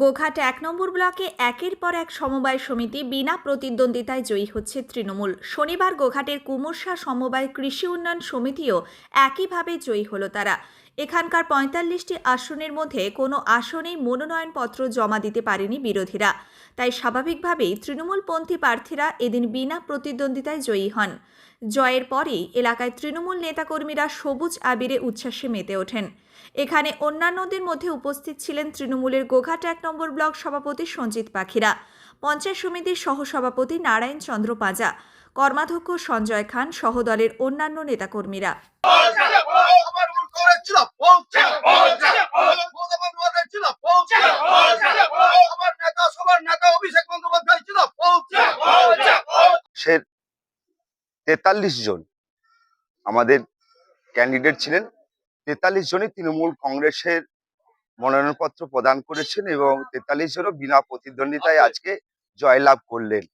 গোঘাট এক নম্বর ব্লকে একের পর এক সমবায় সমিতি বিনা প্রতিদ্বন্দ্বিতায় জয়ী হচ্ছে তৃণমূল। শনিবার গোঘাটের কুমুরশা সমবায় কৃষি উন্নয়ন সমিতিও একইভাবে জয়ী হলো তারা। এখানকার পঁয়তাল্লিশটি আসনের মধ্যে কোনো আসনেই মনোনয়নপত্র জমা দিতে পারেনি বিরোধীরা। তাই স্বাভাবিকভাবেই তৃণমূলপন্থী প্রার্থীরা এদিন বিনা প্রতিদ্বন্দ্বিতায় জয়ী হন। জয়ের পরেই এলাকায় তৃণমূল নেতাকর্মীরা সবুজ আবিরে উচ্ছ্বাসে মেতে ওঠেন। এখানে অন্যান্যদের মধ্যে উপস্থিত ছিলেন তৃণমূলের গোঘাট এক নম্বর ব্লক সভাপতি সঞ্জিত পাখিরা, পঞ্চায়েত সমিতির সহসভাপতি নারায়ণ চন্দ্র পাঁজা, কর্মাধ্যক্ষ সঞ্জয় খান সহ দলের অন্যান্য নেতাকর্মীরা। তেতাল্লিশ জন। আমাদের ক্যান্ডিডেট ছিলেন তেতাল্লিশ জনই তৃণমূল কংগ্রেসের মনোনয়নপত্র প্রদান করেছেন এবং তেতাল্লিশ জনও বিনা প্রতিদ্বন্দ্বিতায় আজকে জয়লাভ করলেন।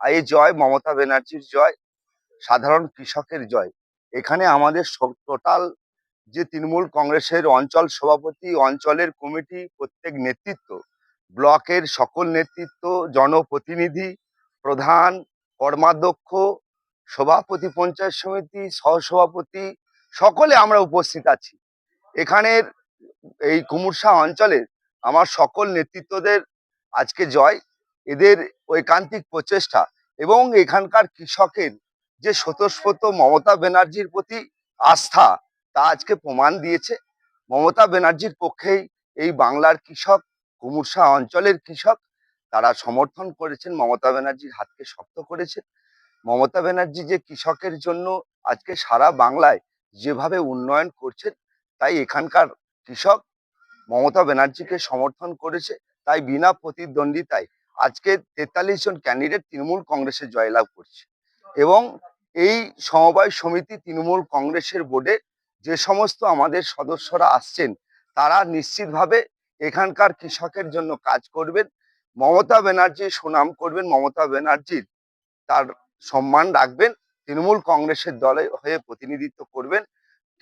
আর এই জয় মমতা ব্যানার্জির জয় সাধারণ কৃষকের জয় এখানে আমাদের টোটাল যে তৃণমূল কংগ্রেসের অঞ্চল সভাপতি অঞ্চলের কমিটি প্রত্যেক নেতৃত্ব ব্লকের সকল নেতৃত্ব জনপ্রতিনিধি প্রধান কর্মাধ্যক্ষ সভাপতি, পঞ্চায়েত সমিতি, সহসভাপতি, সকলে আমরা উপস্থিত আছি। এখানের এই কুমুরসা অঞ্চলের আমার সকল নেতৃত্বদের আজকে জয়, এদের ঐকান্তিক প্রচেষ্টা এবং এখানকার কৃষকের যে স্বতঃস্ফূর্ত মমতা ব্যানার্জির প্রতি আস্থা, তা আজকে প্রমাণ দিয়েছে। মমতা ব্যানার্জির পক্ষেই এই বাংলার কৃষক, কুমুরসা অঞ্চলের কৃষক, তারা সমর্থন করেছেন, মমতা ব্যানার্জির হাতকে শক্ত করেছেন মমতা ব্যানার্জি যে কৃষকের জন্য আজকে সারা বাংলায় যেভাবে উন্নয়ন করছেন, তাই এখানকার কৃষক মমতা ব্যানার্জিকে সমর্থন করেছে, তাই বিনা প্রতিদ্বন্দ্বিতায় আজকে তেতাল্লিশ জন ক্যান্ডিডেট তৃণমূল কংগ্রেসে জয়লাভ করছে। এবং এই সমবায় সমিতি তৃণমূল কংগ্রেসের বোর্ডে যে সমস্ত আমাদের সদস্যরা আসছেন, তারা নিশ্চিতভাবে এখানকার কৃষকের জন্য কাজ করবেন, মমতা ব্যানার্জি সুনাম করবেন, মমতা ব্যানার্জির তার সম্মান রাখবেন, তৃণমূল কংগ্রেসের দলে হয়ে প্রতিনিধিত্ব করবেন,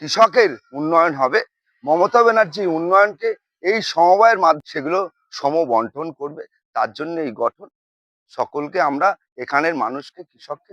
কৃষকের উন্নয়ন হবে। মমতা ব্যানার্জি উন্নয়নকে এই সমবায়ের মাধ্যমে সেগুলো সমবন্টন করবে, তার জন্য এই গঠন। সকলকে আমরা, এখানের মানুষকে, কৃষককে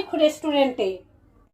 মৈখ রেস্টুরেন্টে